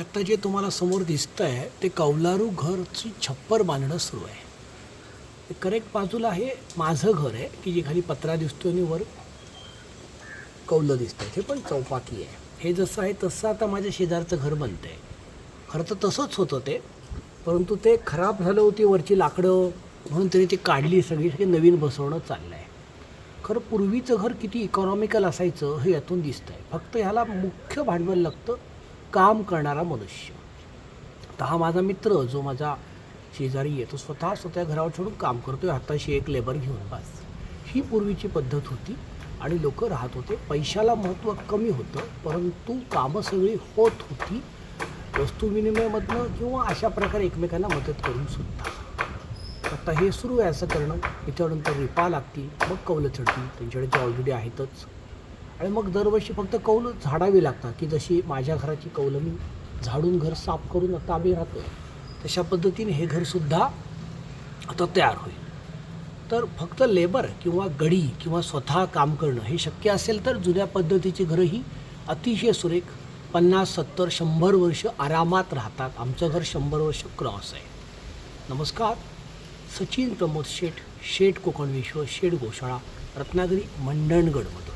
आत्ता जे तुम्हाला समोर दिसतं आहे ते कौलारू घरची छप्पर बांधणं सुरू आहे. ते करेक्ट बाजूला हे माझं घर आहे की जे खाली पत्रा दिसतो आणि वर कौलं दिसतंय. हे पण चौपाकी आहे. हे जसं आहे तसं आता माझ्या शेजारचं घर बनतं आहे खरं तर तसंच होतं ते परंतु ते खराब झालं होती वरची लाकडं म्हणून तरी ती काढली सगळी सगळी नवीन बसवणं चाललं आहे खरं पूर्वीचं घर किती इकॉनॉमिकल असायचं हे यातून दिसतं आहे फक्त ह्याला मुख्य भांडवल लागतं काम करणारा मनुष्य. आता हा माझा मित्र जो माझा शेजारी येतो स्वतः स्वतः घरावर छोडून काम करतोय हाताशी एक लेबर घेऊन. बस. ही पूर्वीची पद्धत होती आणि लोक राहत होते. पैशाला महत्त्व कमी होतं परंतु कामं सगळी होत होती. वस्तूविनिमयामधनं किंवा अशा प्रकारे एकमेकांना मदत करून सुद्धा. आता हे सुरू आहे असं करणं. याच्यानंतर रिपा लागतील मग कौलं चढतील त्यांच्याकडे जे ऑलरेडी आहेतच. आणि मग दरवर्षी फक्त कौलं झाडावी लागतात की जशी माझ्या घराची कौलं मी झाडून घर साफ करून आता आम्ही राहतो तशा पद्धतीने हे घरसुद्धा आता तयार होईल. तर फक्त लेबर किंवा गडी किंवा स्वतः काम करणं हे शक्य असेल तर जुन्या पद्धतीची घरं ही अतिशय सुरेख पन्नास सत्तर शंभर वर्ष आरामात राहतात. आमचं घर शंभर वर्ष क्रॉस आहे. नमस्कार. सचिन प्रमोद शेठ शेठ कोकण विश्व शेठ गोशाळा रत्नागिरी मंडणगडमध्ये